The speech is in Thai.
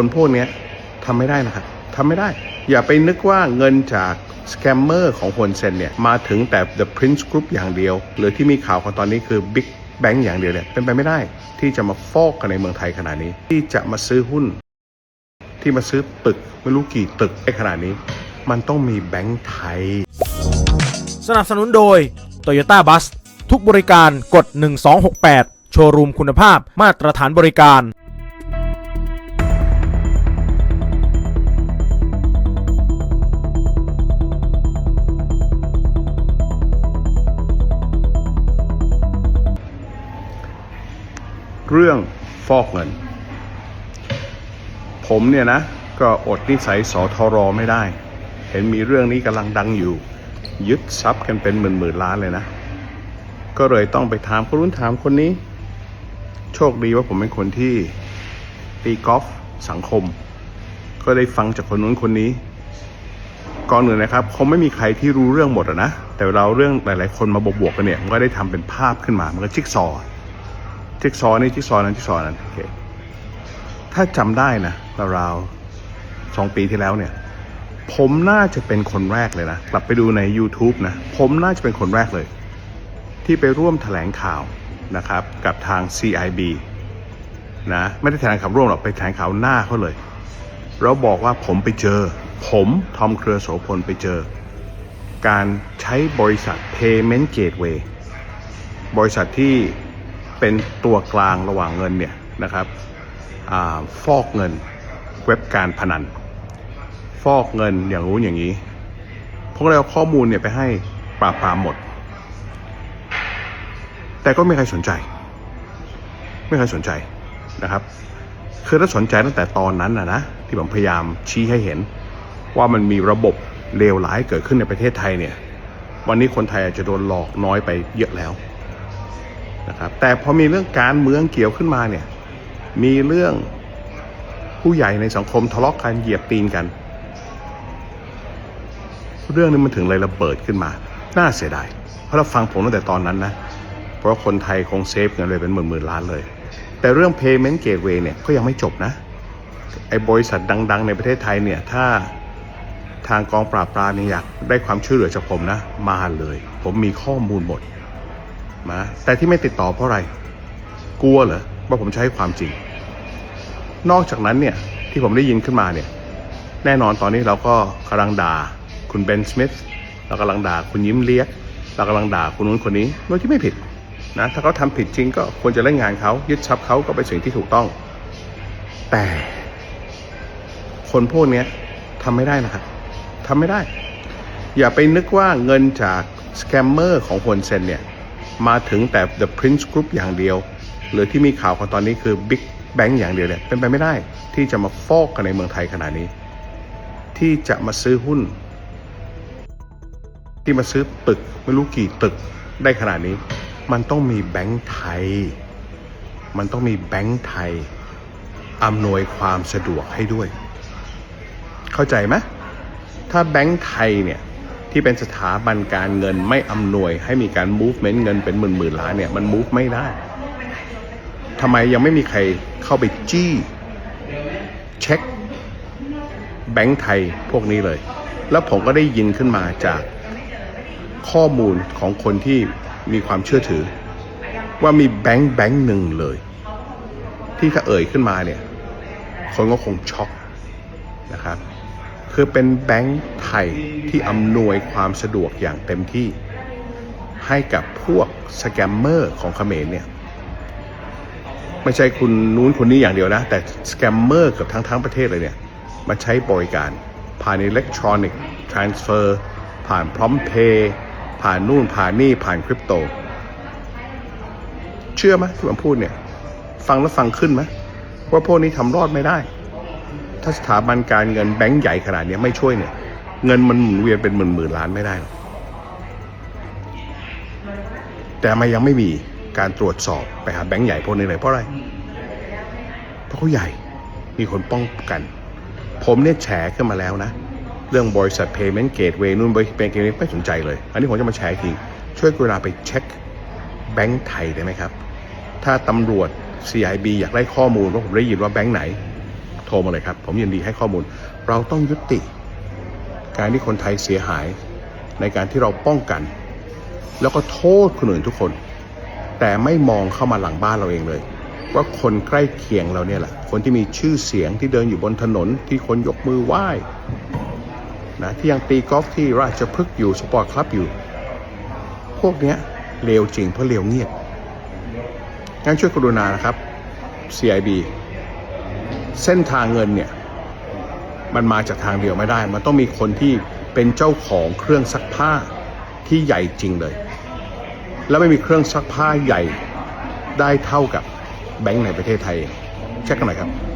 คนพวกนี้ทำไม่ได้นะครับทำไม่ได้ อย่าไปนึกว่าเงินจากสแกมเมอร์ของฮวนเซนเนี่ยมาถึงแต่ The Prince Group อย่างเดียว หรือที่มีข่าวของตอนนี้คือ Big Bank อย่างเดียวเนี่ยเป็นไปไม่ได้ ที่จะมาฟอกกันในเมืองไทยขนาดนี้ ที่จะมาซื้อหุ้น ที่มาซื้อตึกไม่รู้กี่ตึกในขนาดนี้ มันต้องมีแบงก์ไทย สนับสนุนโดย Toyota Bus ทุกบริการกด 1268 โชว์รูมคุณภาพมาตรฐานบริการ รื่องฟอกเงิน ผมเนี่ยนะ ก็อดนิสัยสอทรอไม่ได้ เห็นมีเรื่องนี้กำลังดังอยู่ ยึดทรัพย์กันเป็นหมื่นหมื่นล้านเลยนะ ก็เลยต้องไปถามคนนู้นถามคนนี้ โชคดีว่าผมเป็นคนที่ตีกอล์ฟสังคม ก็ได้ฟังจากคนนู้นคนนี้ก่อนอื่นนะครับคงไม่มีใครที่รู้เรื่องหมดนะ แต่เราเรื่องหลาย ๆ คนมาบวกๆกันเนี่ยมันก็ได้ทำเป็นภาพขึ้นมา มันก็จิกซอ จิ๊กซอว์นี่จิ๊กซอว์นั้นจิ๊กซอว์นั้นโอเคถ้าจำได้นะราวๆสองปีที่แล้วเนี่ย ผมน่าจะเป็นคนแรกเลยนะ กลับไปดูใน YouTube นะ ผมน่าจะเป็นคนแรกเลย ที่ไปร่วมแถลงข่าวนะครับ กับทาง CIB นะไม่ได้แถลงข่าวร่วมหรอกไปแถลงข่าวหน้าเขาเลย เราบอกว่าผมไปเจอ ผมทอมเครือโสพลไปเจอ การใช้บริษัท Payment Gateway บริษัทที่ เป็นตัวกลางระหว่างเงินเนี่ยนะครับอฟอกเงินเว็บการพนัน ฟอกเงินอย่างรู้อย่างนี้พวกเราเอาข้อมูลเนี่ยไปให้ปราบปรามหมด แต่ก็ไม่มีใครสนใจ ไม่ใครสนใจนะครับ คือถ้าสนใจตั้งแต่ตอนนั้นนะนะที่ผมพยายามชี้ให้เห็น ว่ามันมีระบบเลวร้ายเกิดขึ้นในประเทศไทยเนี่ย วันนี้คนไทยอาจจะโดนหลอกน้อยไปเยอะแล้ว นะครับแต่พอมีเรื่องการเมืองเกี่ยวขึ้นมาเนี่ยมีเรื่องผู้ใหญ่ในสังคมทะเลาะกันเหยียบตีนกัน เรื่องนี้มันถึงเลยระเบิดขึ้นมา น่าเสียดายเพราะเราฟังผมตั้งแต่ตอนนั้นนะ เพราะคนไทยคงเซฟเงินเลยเป็นหมื่นหมื่นๆล้านเลย แต่เรื่อง payment gateway เนี่ยก็ยังไม่จบนะไอ้บริษัทดัง ๆ ในประเทศไทยเนี่ยถ้าทางกองปราบปรามเนี่ยอยากได้ความช่วยเหลือจากผมนะ มาเลย ผมมีข้อมูลหมด มา แต่ที่ไม่ติดต่อเพราะอะไร กลัวเหรอว่าผมให้ความจริง นอกจากนั้นเนี่ยที่ผมได้ยินขึ้นมาเนี่ยแน่นอนตอนนี้เราก็กำลังด่าคุณเบนสมิธเรากำลังด่าคุณยิ้มเลียกเรากำลังด่าคนนู้นคนนี้โดยที่ไม่ผิดนะถ้าเขาทำผิดจริงก็ควรจะเล่นงานเขายึดทรัพย์เขาก็เป็นสิ่งที่ถูกต้อง แต่คนพวกเนี้ยทำไม่ได้นะครับทำไม่ได้ อย่าไปนึกว่าเงินจากสแกมเมอร์ของฮวนเซนเนี่ย มาถึงแต่ The Prince Group อย่างเดียว หรือที่มีข่าวของตอนนี้คือ Big Bank อย่างเดียวเนี่ยเป็นไปไม่ได้ที่จะมาฟอกกันในเมืองไทยขนาดนี้ ที่จะมาซื้อหุ้น ที่มาซื้อตึกไม่รู้กี่ตึกได้ขนาดนี้ มันต้องมีแบงก์ไทย มันต้องมีแบงก์ไทยอำนวยความสะดวกให้ด้วย เข้าใจไหมถ้าแบงก์ไทยเนี่ย ที่เป็นสถาบันการเงินไม่อำนวยให้มีการ movement เงินเป็นหมื่นหมื่นๆล้านเนี่ยมัน move ไม่ได้ทำไมยังไม่มีใครเข้าไปจี้เช็คแบงก์ไทยพวกนี้เลย แล้วผมก็ได้ยินขึ้นมาจากข้อมูลของคนที่มีความเชื่อถือ ว่ามีแบงก์แบงก์หนึ่งเลย ที่ถ้าเอ่ยขึ้นมาเนี่ย คนก็คงช็อกนะครับ คือเป็นแบงก์ไทยที่อำนวยความสะดวกอย่างเต็มที่ให้กับพวกสแกมเมอร์ของเขมรเนี่ยไม่ใช่คุณนู้นคนนี้อย่างเดียวนะ แต่สแกมเมอร์เกือบทั้งทั้งประเทศเลยเนี่ย มาใช้บริการ ผ่านอิเล็กทรอนิกส์ทรานสเฟอร์ผ่านพร้อมเพย์ผ่านนู่นผ่านนี่ผ่านคริปโต เชื่อไหมที่ผมพูดเนี่ย ฟังแล้วฟังขึ้นไหมว่าพวกนี้ทำรอดไม่ได้ ถ้าสถาบันการเงินแบงก์ใหญ่ขนาดนี้ไม่ช่วยเนี่ย เงินมันหมุนเวียนเป็นหมื่นหมื่นล้านไม่ได้หรอกแต่มันยังไม่มีการตรวจสอบไปหาแบงก์ใหญ่พวกนี้เลยเพราะอะไร เพราะเขาใหญ่ มีคนป้องกัน ผมเนี่ยแฉขึ้นมาแล้วนะ เรื่องบริษัท Payment Gateway นู่นบริษัท Payment Gateway ไม่สนใจเลย อันนี้ผมจะมาแฉอีกทีช่วยกรุณาไปเช็คแบงก์ไทยได้ไหมครับ ถ้าตำรวจ CIB อยากได้ข้อมูลว่าผมได้ยินว่าแบงก์ไหน โทรมาเลยครับ ผมยินดีให้ข้อมูล เราต้องยุติ การที่คนไทยเสียหายในการที่เราป้องกัน แล้วก็โทษคนอื่นทุกคน แต่ไม่มองเข้ามาหลังบ้านเราเองเลย ว่าคนใกล้เคียงเราเนี่ยแหละ คนที่มีชื่อเสียงที่เดินอยู่บนถนนที่คนยกมือไหว้นะที่ยังตีกอล์ฟที่ราชพฤกษ์อยู่สปอร์ตคลับอยู่ พวกเนี้ยเลวจริงเพราะเลวเงียบงั้นช่วยกรุณานะครับ CIB เส้นทางเงินเนี่ยมันมาจากทางเดียวไม่ได้ มันต้องมีคนที่เป็นเจ้าของเครื่องซักผ้าที่ใหญ่จริงเลย แล้วไม่มีเครื่องซักผ้าใหญ่ได้เท่ากับแบงก์ในประเทศไทยเช็คกันหน่อยครับ